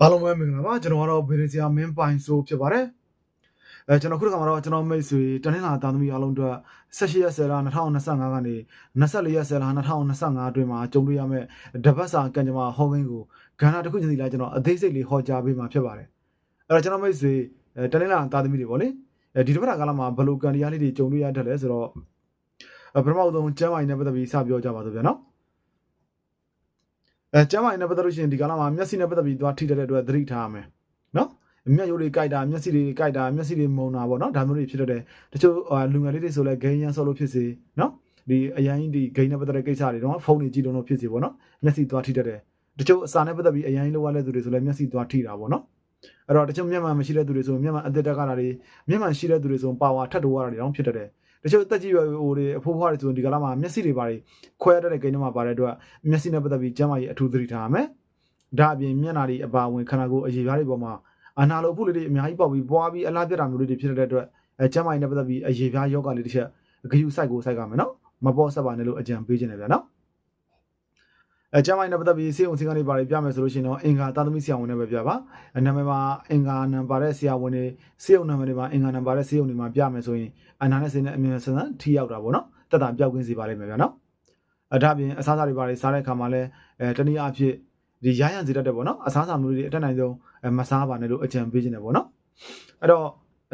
အားလုံးပဲမင်္ဂလာပါကျွန်တော်ကတော့ဗီဒီဆီယာမင်းပိုင်ဆိုဖြစ်ပါတယ်အဲကျွန်တော်ခုတစ်ခါမှာတော့ကျွန်တော်မိတ်ဆွေတနင်္လာသားသမီးအားလုံးအတွက်18ရက်10လ2025ကနေ24ရက်10လ2025အတွင်းမှာကြုံတွေ့ရမယ့်တပတ်စာကံကြမ္မာဟောင်းကင်းကိုကဏ္ဍတစ်ခုချင်းစီလိုက်ကျွန်တော်အသေးစိတ်လေးဟောကြားပေးမှာဖြစ်ပါတယ်အဲ့တော့ကျွန်တော်မိတ်ဆွေအဲတနင်္လာသားသမီးတွေပေါ့လေအဲဒီတစ်ပတ်ကာလမှာဘယ်လိုကံတရားလေးတွေကြုံတွေ့ရတတ်လဲဆိုတော့အဲပထမဆုံးကျမ်းမာရေးနဲ့ပတ်သက်ပြီးစပြောကြပါစို့ဗျာနော် အဲကျမ်းမာရေးနဲ့ပတ်သက်လို့ရှိရင်ဒီကာလမှာမျက်စိနဲ့ပတ်သက်ပြီးသွားထိတဲ့အတွက်သတိထားရမယ်နော်မျက်ရိုးတွေကြိုက်တာမျက်စိတွေကြိုက်တာမျက်စိတွေမုံတာပေါ့နော်ဒါမျိုးတွေဖြစ်တတ်တယ်တချို့လူငယ်လေးတွေဆိုလဲဂိမ်းရန်ဆော့လို့ဖြစ်စေနော်ဒီအရင်ဒီဂိမ်းနဲ့ပတ်သက်တဲ့ကိစ္စတွေတော့ဖုန်းတွေကြည့်လို့ဖြစ်စေပေါ့နော်မျက်စိသွားထိတတ်တယ်တချို့အစာနဲ့ပတ်သက်ပြီးအရင်လောက်ရတဲ့သူတွေဆိုလဲမျက်စိသွားထိတာပေါ့နော်အဲ့တော့တချို့မျက်မှန်မရှိတဲ့သူတွေဆိုမျက်မှန်အသက်တက်ကတာတွေမျက်မှန်ရှိတဲ့သူတွေဆိုပါဝါထပ်တိုးရတာတွေတောင်ဖြစ်တတ်တယ် တချို့တက်ကြီးရွယ်ဟိုတွေအဖိုးဖွားတွေဆိုရင်ဒီကလာမှာမျက်စိတွေပါတွေခွဲရတဲ့ကိန်းတွေမှာပါတဲ့အတွက်မျက်စိနဲ့ပတ်သက်ပြီးကျန်းမာရေးအထူးသတိထားရမယ်ဒါအပြင်မျက်နှာတွေအပါဝင်ခန္ဓာကိုယ်အရေပြားတွေပေါ်မှာအနာလိုအဖုလေးတွေအများကြီးပေါက်ပြီးပွားပြီးအလားပြတ်တာမျိုးလေးတွေဖြစ်တဲ့အတွက်အဲကျန်းမာရေးနဲ့ပတ်သက်ပြီးအရေပြားယောဂလေးတစ်ချက်ဂယုစိုက်ကိုစိုက်ကမယ်နော်မပေါ်ဆက်ပါနဲ့လို့အကြံပေးခြင်းတယ်ဗျာနော် အဲကျမ်းမိုင်းနဲ့ပတ်သက်ပြီးစေုံစင်းကနေပါပြမယ်ဆိုလို့ရှိရင်တော့အင်္ဂါသာသမီဆရာဝန်နဲ့ပဲပြပါအနာမည်မှာအင်္ဂါနံပါတဲ့ဆရာဝန်တွေစေုံနံပါတ်တွေမှာအင်္ဂါနံပါတဲ့စေုံတွေမှာပြမယ်ဆိုရင်အနာနဲ့စိနဲ့အမြင်ဆန်းဆန်းထိရောက်တာပေါ့နော်တက်တာပြောက်ကွင်းစီပါလိမ့်မယ်ဗျာနော်အဒါပြင်အစားအစာတွေပါတွေစားတဲ့အခါမှာလည်းအဲတနည်းအားဖြင့်ဒီရရန်စီတတ်တဲ့ပေါ့နော်အစားအစာမျိုးတွေအတက်နိုင်ဆုံးမစားပါနဲ့လို့အကြံပေးခြင်းတယ်ပေါ့နော်အဲ့တော့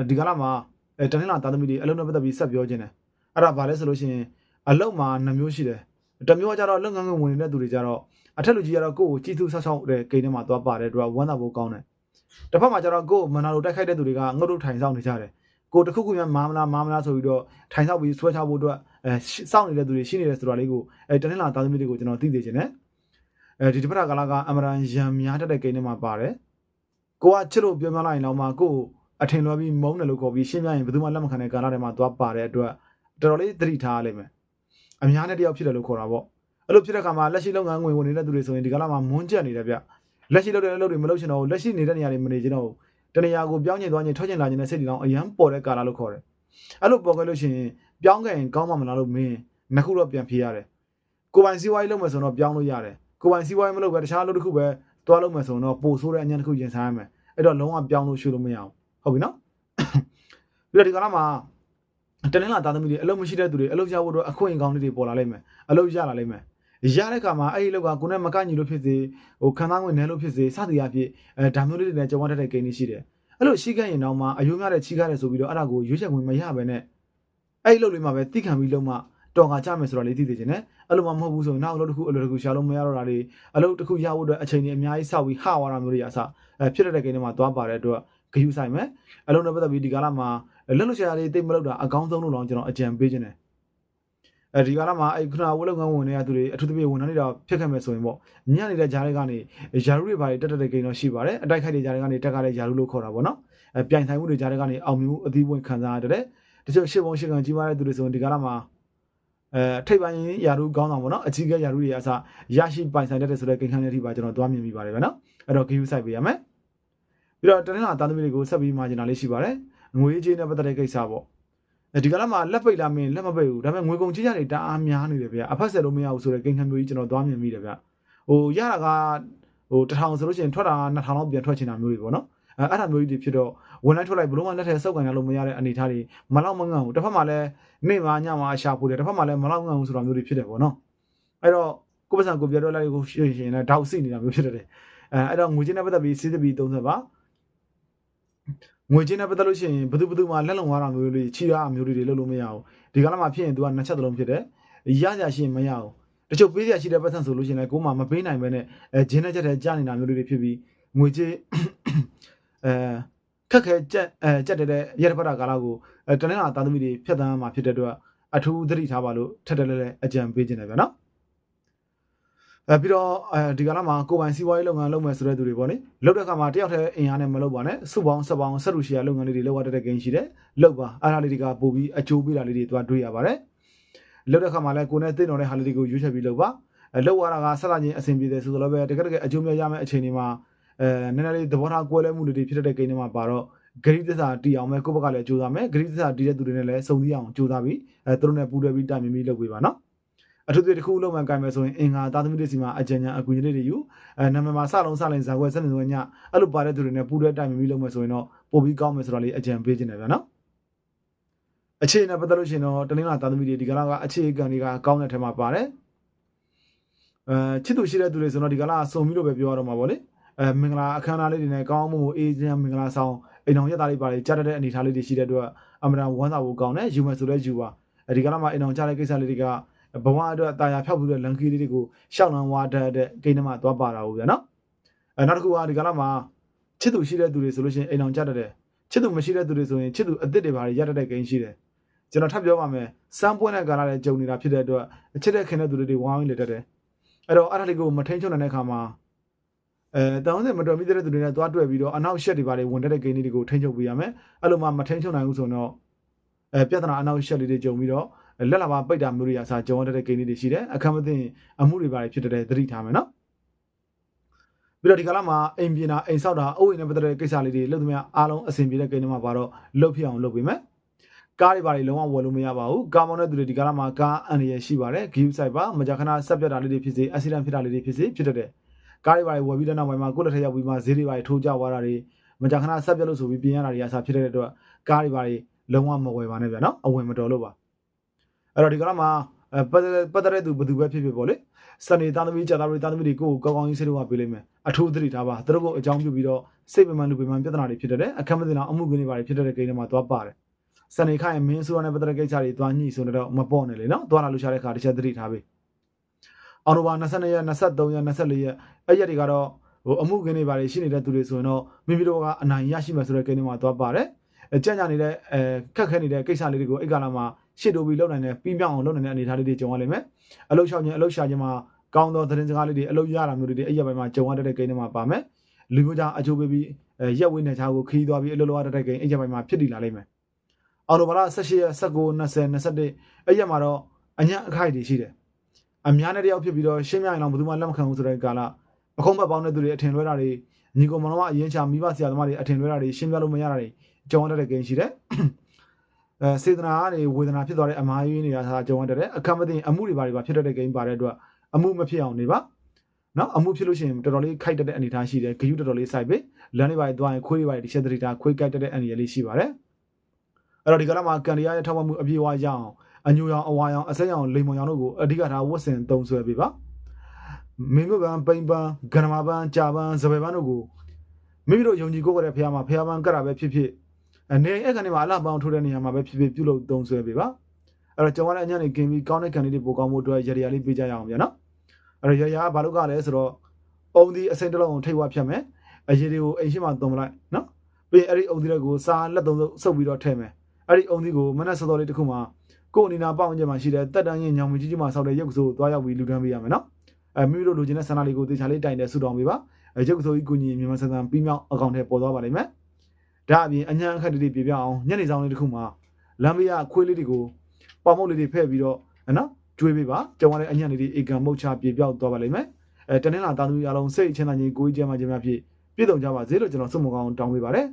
ဒီကလာမှာအဲတနင်္လာသားသမီးတွေအလုံးနဲ့ပတ်သက်ပြီးဆက်ပြောခြင်းတယ်အဲ့ဒါဘာလဲဆိုလို့ရှိရင်အလုံးမှာနှမျိုးရှိတယ် တမျိုးကြတော့လက်ငန်းငန်းဝင်နေတဲ့သူတွေကြတော့အထက်လူကြီးကတော့ကိုယ့်ကိုကြီးသူဆောက်ဆောက်တဲ့ကိန်းထဲမှာသွားပါတယ်သူကဝမ်းသာဖို့ကောင်းတယ်တစ်ဖက်မှာကျတော့ကိုယ်မနာလိုတိုက်ခိုက်တဲ့သူတွေကငုတ်တုတ်ထိုင်ဆောင်နေကြတယ်ကိုတခုခုများမာမလားမာမလားဆိုပြီးတော့ထိုင်ဆောက်ပြီးဆွဲချဖို့အတွက်အဲစောင့်နေတဲ့သူတွေရှိနေတယ်ဆိုတာလေးကိုအဲတနင်္လာသားသမီးတွေကိုကျွန်တော်သိသိချင်တယ်အဲဒီတစ်ဖက်ကလာကအမရန်ရံများတတ်တဲ့ကိန်းထဲမှာပါတယ်ကိုကချစ်လို့ပြောပြလိုက်ရင်တော့မှကိုယ်အထင်လွှဲပြီးမုန်းတယ်လို့ခေါ်ပြီးရှင်းပြရင်ဘယ်သူမှလက်မခံတဲ့ကာလထဲမှာသွားပါတဲ့အတွက်တော်တော်လေးသတိထားရလိမ့်မယ် အများနဲ့တယောက်ဖြစ်တယ်လို့ခေါ်တာပေါ့အဲ့လိုဖြစ်တဲ့အခါမှာလက်ရှိလုပ်ငန်းငွေဝင်နေတဲ့သူတွေဆိုရင်ဒီကလာမှာမွန်းကျက်နေတယ်ဗျလက်ရှိလုပ်တဲ့အလုပ်တွေမလုပ်ချင်တော့ဘူးလက်ရှိနေတဲ့နေရာတွေမနေချင်တော့ဘူးတနေရာကိုပြောင်းကျင်သွားခြင်းထွက်ကျင်လာခြင်းနဲ့စိတ်တွေတော့အရန်ပေါ်တဲ့ကာလလို့ခေါ်တယ်အဲ့လိုပေါ်ခဲ့လို့ရှိရင်ပြောင်းခဲ့ရင်ကောင်းမှမလားလို့မင်းနှစ်ခုတော့ပြန်ဖြေရတယ်ကိုပိုင်စီးပွားရေးလုပ်မယ်ဆိုတော့ပြောင်းလို့ရတယ်ကိုပိုင်စီးပွားရေးမလုပ်ပဲတခြားအလုပ်တစ်ခုပဲတွားလုပ်မယ်ဆိုတော့ပို့ဆိုးတဲ့အញ្ញတစ်ခုရင်ဆိုင်ရမယ်အဲ့တော့လုံးဝပြောင်းလို့ရှုလို့မရအောင်ဟုတ်ပြီနော်ပြီးတော့ဒီကလာမှာ တနင်္လာသားသမီးတွေအလုပ်မရှိတဲ့သူတွေအလုပ်ရဖို့တော့အခွင့်အကောင်းလေးတွေပေါ်လာလိမ့်မယ်အလုပ်ရလာလိမ့်မယ်ရတဲ့ခါမှာအဲ့ဒီလောက်ကကိုနဲ့မကညီလို့ဖြစ်စေဟိုခံစားဝင်နဲလို့ဖြစ်စေစသည်အဖြစ်အဲဒါမျိုးလေးတွေနဲ့ကြောင်းတတ်တဲ့ဂိမ်းတွေရှိတယ်အဲ့လိုရှိခဲ့ရင်တော့မှအယုံရတဲ့ချီးကားတယ်ဆိုပြီးတော့အဲ့ဒါကိုရွေးချယ်ဝင်မရပဲနဲ့အဲ့ဒီလုပ်လေးမှာပဲတိခံပြီးလုံးမှတော်ကကြမယ်ဆိုတာလေးသိသိချင်တယ်အဲ့လိုမှမဟုတ်ဘူးဆိုရင်နောက်အလုပ်တစ်ခုအလုပ်တစ်ခုရှာလို့မရတော့တာတွေအလုပ်တစ်ခုရဖို့အတွက်အချိန်ကြီးအများကြီးစောက်ပြီးဟဝါတာမျိုးတွေအစအဲဖြစ်တဲ့ဂိမ်းတွေမှာသွားပါတဲ့အတွက်ဂယူဆိုင်မယ်အလုံးနဲ့ပတ်သက်ပြီးဒီကာလမှာ လက်လွတ်ရှာလေးတိတ်မလုပ်တာအကောင်းဆုံးလို့တော့ကျွန်တော်အကြံပေးခြင်းတယ်အဲဒီကာလမှာအဲခုနဝက်လုပ်ငန်းဝင်နေတဲ့သူတွေအထူးသဖြင့်ဝန်ထမ်းတွေတော့ဖြစ်ခဲ့မယ်ဆိုရင်ပေါ့ညနေတဲ့ဂျားတွေကနေယာရုတွေဘာတွေတက်တက်တဲ့ဂိမ်းတော့ရှိပါတယ်အတိုက်ခိုက်တွေဂျားတွေကနေတက်ကလည်းယာရုလို့ခေါ်တာပေါ့နော်အဲပြိုင်ဆိုင်မှုတွေဂျားတွေကနေအောင်မြင်မှုအသီးပွင့်ခံစားရတယ်တချို့ရှစ်ပုံရှစ်ကန်ကြီးပါတဲ့သူတွေဆိုရင်ဒီကာလမှာအဲထိပ်ပိုင်းယာရုကောင်းဆောင်ပေါ့နော်အကြီးကဲယာရုတွေအစားရရှိပိုင်ဆိုင်တတ်တဲ့ဆိုတဲ့ဂိမ်းခန်းတွေအထိပါကျွန်တော်သွားမြင်မိပါတယ်ဗျနော်အဲ့တော့ဂယူဆိုင်ပေးရမယ်ပြီးတော့တနင်္လာသားသမီးတွေကိုဆက်ပြီးမှကျင်တာလေးရှိပါတယ် ငွေကြေးနဲ့ပတ်သက်တဲ့ကိစ္စပေါ့ဒီကလာမှာလက်ပိတ်လာမင်းလက်မပိတ်ဘူးဒါပေမဲ့ငွေကုန်ကြေးကြတွေတအားများနေတယ်ဗျအဖက်ဆက်လို့မရဘူးဆိုတဲ့ကိန်းခံမျိုးကြီးကျွန်တော်သွားမြင်မိတယ်ဗျဟိုရတာကဟိုတထောင်ဆိုလို့ရှိရင်ထွက်တာ2000လောက်ပြန်ထွက်ချင်တာမျိုးတွေပေါ့နော်အဲအဲ့ဒါမျိုးကြီးတွေဖြစ်တော့ဝင်လိုက်ထွက်လိုက်ဘလို့မှလက်ထဲစောက်ကန်ရလို့မရတဲ့အနေအထားတွေမလောက်မငန့်ဘူးတစ်ဖက်မှာလည်းနေ့မှညမှအရှာဖို့တယ်တစ်ဖက်မှာလည်းမလောက်ငန့်ဘူးဆိုတာမျိုးတွေဖြစ်တယ်ပေါ့နော်အဲ့တော့ကိုပစံကိုပြတော့လိုက်ကိုရှင်ရှင်လည်းဓာတ်စိနေတာမျိုးဖြစ်တယ်အဲအဲ့တော့ငွေချင်းနဲ့ပတ်သက်ပြီးစီးသပြီး30ပါ ငွေချင်းနဲ့ပတ်သက်လို့ရှိရင်ဘယ်သူဘယ်သူမှလက်လုံသွားတာမျိုးလေးချီရအမျိုးလေးတွေလုပ်လို့မရဘူးဒီကလာမှာဖြစ်ရင် तू ကနှစ်ချက်သလုံးဖြစ်တယ်ရကြရှိရင်မရဘူးတချို့ပေးရရှိတဲ့ပတ်စံဆိုလို့ရှိရင်လည်းကိုမှမပေးနိုင်ပဲနဲ့အဲဂျင်းနဲ့ချက်တဲ့ကြာနေတာမျိုးလေးတွေဖြစ်ပြီးငွေချင်းအဲခက်ခဲကြက်အဲကြက်တဲ့ရတဲ့ပတ်တာကာလကိုအဲတနင်္လာသားသမီးတွေဖြတ်သန်းမှာဖြစ်တဲ့အတွက်အထူးသတိထားပါလို့ထက်တယ်လဲအကြံပေးခြင်းတယ်ဗျာနော် အဲပြီးတော့အဲဒီကလာမှာကိုပိုင်စီးပွားရေးလုပ်ငန်းလုပ်မယ်ဆိုတဲ့သူတွေပေါ့လေလုပ်တဲ့အခါမှာတယောက်တည်းအင်အားနဲ့မလုပ်ပါနဲ့စုပေါင်းဆက်ပေါင်းဆက်လူရှီယာလုပ်ငန်းလေးတွေလုပ်ရတဲ့ဂိမ်းရှိတယ်လုပ်ပါအားထားလေးတွေကပို့ပြီးအကျိုးပေးတာလေးတွေသွားတွေ့ရပါတယ်လုပ်တဲ့အခါမှာလည်းကိုနဲ့သိတော်တဲ့ဟာလေးတွေကိုရွေးချယ်ပြီးလုပ်ပါအဲလုပ်ရတာကဆက်လာခြင်းအဆင်ပြေတယ်ဆိုတော့ပဲတကယ်တကယ်အကျိုးများရမယ့်အချိန်တွေမှာအဲနည်းနည်းလေးသဘောထားကွဲလွဲမှုတွေဖြစ်တဲ့ဂိမ်းတွေမှာပါတော့ဂရိသစ္စာတီအောင်မဲ့ကိုယ့်ဘက်ကလည်းကြိုးစားမယ်ဂရိသစ္စာတီတဲ့သူတွေနဲ့လည်းစုံစည်းအောင်ကြိုးစားပြီးအဲသူတို့နဲ့ပူးတွဲပြီးတိုင်ပင်ပြီးလုပ်ပေးပါနော် အထူးသဖြင့်တစ်ခုလုံးမှကင်မယ်ဆိုရင်အင်္ဂါသားသမီးတွေစီမှာအကြံဉာဏ်အကူအညီလေးတွေယူအဲနာမည်မှာစလုံးစလိုင်းဇာခွဲစနေစွဲညအဲ့လိုပါတဲ့သူတွေနဲ့ပူးတွဲတိုင်ပင်ပြီးလုပ်မယ်ဆိုရင်တော့ပိုပြီးကောင်းမယ်ဆိုတာလေးအကြံပေးခြင်းတယ်ဗျာနော်အခြေအနေပတ်သက်လို့ရှိရင်တော့တနင်္လာသားသမီးတွေဒီကလာကအခြေခံတွေကကောင်းတဲ့ထဲမှာပါတယ်အဲချစ်သူရှိတဲ့သူတွေဆိုတော့ဒီကလာစုံပြီးလို့ပဲပြောရတော့မှာပေါ့လေအဲမင်္ဂလာအခမ်းအနားလေးတွေနဲ့ကောင်းမှုအေးချမ်းမင်္ဂလာဆောင်အိမ်တော်ရက်သားလေးပါလေးကြားတတ်တဲ့အနေအထားလေးတွေရှိတဲ့အတွက်အမရန်ဝမ်းသာဖို့ကောင်းတယ်ယူမယ်ဆိုလဲယူပါအဲဒီကလာမှာအိမ်တော်ကြားတဲ့ကိစ္စလေးတွေက ဘဝအတွက်တာယာဖြောက်ပြီးတဲ့လန်ကီလေးတွေကိုရှောက်လန်းဝါတတ်တဲ့ကိန်းထဲမှာသွားပါတာဟုတ်ဗျာနော်အဲနောက်တစ်ခုကဒီကလာမှာချစ်သူရှိတဲ့သူတွေဆိုလို့ရှိရင်အိမ်တော်ကြားတတ်တယ်ချစ်သူမရှိတဲ့သူတွေဆိုရင်ချစ်သူအစ်စ်တွေပါရတတ်တဲ့ကိန်းရှိတယ်ကျွန်တော်ထပ်ပြောပါမယ်စမ်းပွင့်တဲ့ကာလလည်းကြုံနေတာဖြစ်တဲ့အတွက်အချစ်တဲ့ခင်တဲ့သူတွေတွေဝိုင်းဝန်းလေတတ်တယ်အဲ့တော့အဲ့ဒါလေးကိုမထိန်ချုံနိုင်တဲ့အခါမှာအဲတောင်းစင်မတော်မိတဲ့သူတွေနဲ့တွားတွေ့ပြီးတော့အနောက်ရှက်တွေပါလေဝင်တက်တဲ့ဂိမ်းလေးတွေကိုထိန်ချုပ်ပေးရမယ်အဲ့လိုမှမထိန်ချုံနိုင်ဘူးဆိုတော့အဲပြဿနာအနောက်ရှက်လေးတွေကြုံပြီးတော့ လက်လာပါပိတ်တာမျိုးတွေအစားကြုံရတဲ့ဂိမ်းလေးတွေရှိတယ်အခက်မသိအမှုတွေပါလေဖြစ်တဲ့သတိထားမယ်နော်ပြီးတော့ဒီကလာမှာအိမ်ပြင်တာအိမ်ဆောက်တာအုပ်အိမ်နဲ့ပတ်သက်တဲ့ကိစ္စလေးတွေလုပ်သမျှအားလုံးအဆင်ပြေတဲ့ဂိမ်းတွေမှာပါတော့လှုပ်ဖြစ်အောင်လုပ်ပေးမယ်ကားတွေဘာတွေလုံးဝဝယ်လို့မရပါဘူးကားမောင်းတဲ့သူတွေဒီကားလာမှာကားအန်ရယ်ရှိပါတယ်ဂီယူဆိုင်ပါမကြာခဏဆက်ပြတ်တာလေးတွေဖြစ်စေအက်ဆီဒန့်ဖြစ်တာလေးတွေဖြစ်စေဖြစ်တတ်တယ်ကားတွေဘာတွေဝယ်ပြီးတဲ့နောက်ပိုင်းမှာကိုယ့်လက်ထက်ရောက်ပြီးမှဈေးတွေဘာတွေထိုးကျသွားတာတွေမကြာခဏဆက်ပြတ်လို့ဆိုပြီးပြင်ရတာတွေအစားဖြစ်တဲ့အတွက်ကားတွေဘာတွေလုံးဝမဝယ်ပါနဲ့ဗျာနော်အဝင်မတော်လို့ပါ အဲ့တော့ဒီကားလာမှာအဲပတ်သက်ပတ်သက်တဲ့သူဘယ်သူပဲဖြစ်ဖြစ်ပေါ့လေစနေသားသမီးကြာသားတွေသားသမီးတွေကိုကောင်းကောင်းကြီးဆေးတော့ပေးလိမ့်မယ်အထူးသတိထားပါသူတို့ကိုအကြောင်းပြုပြီးတော့စိတ်ပမှန်လူပမှန်ပြဿနာတွေဖြစ်တတ်တယ်အခက်မသိအောင်အမှုကင်းတွေဘာတွေဖြစ်တတ်တဲ့ကိန်းတွေမှာသွားပါတယ်စနေခိုင်မင်းဆိုရတဲ့ပတ်သက်တဲ့ကိစ္စတွေသွားညှိဆိုတော့မပေါ့နဲ့လေနော်သွားလာလို့ရှာတဲ့ခါတစ်ချက်သတိထားပေးအော်တိုဘာ22ရက်23ရက်24ရက်အဲ့ရက်တွေကတော့ဟိုအမှုကင်းတွေပါတွေရှိနေတဲ့သူတွေဆိုရင်တော့မိမိတို့ကအနိုင်ရရှိမယ်ဆိုတဲ့ကိန်းတွေမှာသွားပါတယ်အကြံ့ကြနေတဲ့အဲခက်ခဲနေတဲ့ကိစ္စလေးတွေကိုအဲ့ကာလမှာ ရှစ်တိုပြီးလုပ်နိုင်တဲ့ပြီးပြောင်းအောင်လုပ်နိုင်တဲ့အနေအထားလေးတွေကြုံရလိမ့်မယ်အလုရှောက်ခြင်းအလုရှာခြင်းမှာကောင်းသောသတင်းစကားလေးတွေအလုရတာမျိုးတွေအဲ့ရက်ပိုင်းမှာကြုံရတဲ့ကိန်းတွေမှာပါမယ်လူမျိုးသားအချိုးပေးပြီးရက်ဝင်းတဲ့ခြားကိုခီးသွားပြီးအလုလောရတဲ့ကိန်းအဲ့ရက်ပိုင်းမှာဖြစ်တည်လာလိမ့်မယ်အော်တိုဘာလ18ရက်19 20 21အဲ့ရက်မှာတော့အညာအခိုက်တွေရှိတယ်အများနဲ့တယောက်ဖြစ်ပြီးတော့ရှင်းပြရင်တော့ဘယ်သူမှလက်မခံဘူးဆိုတဲ့ကာလအခုံးဘက်ပေါင်းတဲ့သူတွေအထင်လွဲတာတွေညီကောင်မတော်ကအရင်ချမိဘဆရာသမားတွေအထင်လွဲတာတွေရှင်းပြလို့မရတာတွေကြုံရတဲ့ကိန်းရှိတယ် အဲစေတနာကနေဝေဒနာဖြစ်သွားတဲ့အမားကြီးနေတာသာကြုံရတဲ့အခက်မသိအမှုတွေပါတွေပါဖြစ်တဲ့ကိန်းပါတဲ့အတွက်အမှုမဖြစ်အောင်နေပါနော်အမှုဖြစ်လို့ရှိရင်တော်တော်လေးခိုက်တဲ့အနေအထားရှိတယ်ဂယုတော်တော်လေးစိုက်ပေးလမ်းတွေပါတွေသွားရင်ခွေးတွေပါတွေတစ်ချက်တည်းတာခွေးကြိုက်တဲ့အနေရလေးရှိပါတယ်အဲ့တော့ဒီကလာမှာကန်ရီယာရဲ့ထောက်ပံ့မှုအပြည့်အဝရအောင်အညူရောင်အဝါရောင်အဆက်ရောင်လိမ်မောင်ရောင်တို့ကိုအဓိကထားဝတ်ဆင်သုံးဆွဲပေးပါမင်းတို့ကပိန်ပန်းဂရမပန်းကြာပန်းစပယ်ပန်းတို့ကိုမိမိတို့ယုံကြည်ကိုယ်ကြတဲ့ဖះမှာဖះပန်းကတ်တာပဲဖြစ်ဖြစ် အနေအဲ့ကနေမှာအလှပန်းထိုးတဲ့နေရာမှာပဲဖြစ်ဖြစ်ပြုလုပ်သုံးဆွဲပေးပါအဲ့တော့ကျွန်တော်လည်းအညံ့နေกินပြီးကောင်းတဲ့ကန်လေးတွေပို့ကောင်းဖို့အတွက်ရရလေးပေးကြရအောင်ဗျာနော်အဲ့တော့ရရကဘာလို့ကလဲဆိုတော့အုံဒီအစိမ့်တစ်လုံးကိုထိတ်ဝါဖြတ်မယ်အရေးတွေကိုအိမ်ရှိမှသုံးမလိုက်နော်ပြီးရင်အဲ့ဒီအုံဒီတွေကိုစားလက်သုံးစုပ်ပြီးတော့ထည့်မယ်အဲ့ဒီအုံသီးကိုမနက်စောစောလေးတစ်ခုမှကိုယ်အနေနာပေါင်းကျမှာရှိတဲ့တက်တန်းရင်ညောင်မကြီးကြီးမှဆောက်တဲ့ရုပ်ကစိုးကိုတွားရောက်ပြီးလူတန်းပေးရမယ်နော်အဲမိမိတို့လိုချင်တဲ့ဆန္ဒလေးကိုတေချာလေးတိုင်တဲ့ဆူတောင်းပေးပါအဲရုပ်ကစိုးကြီးကိုကြီးမြန်မာစံစံပြီးမြောက်အကောင့်ထဲပေါ်သွားပါလိမ့်မယ် ဒါအပြင်အညာအခက်တွေပြပြအောင်ညနေဆောင်လေးတစ်ခုမှာလမ်းမရခွေးလေးတွေကိုပေါင်မုတ်လေးတွေဖဲ့ပြီးတော့နော်ကျွေးပေးပါကျောင်းရတဲ့အညံ့လေးတွေအေကံမုတ်ချပြေပြောက်သွားပါလိမ့်မယ်အဲတနင်္လာသားသမီးအားလုံးစိတ်ချမ်းသာခြင်းကိုယ်ကျမ်းမာခြင်းများဖြင့်ပြည့်စုံကြပါစေလို့ကျွန်တော်ဆုမကောင်းတောင်းပေးပါတယ်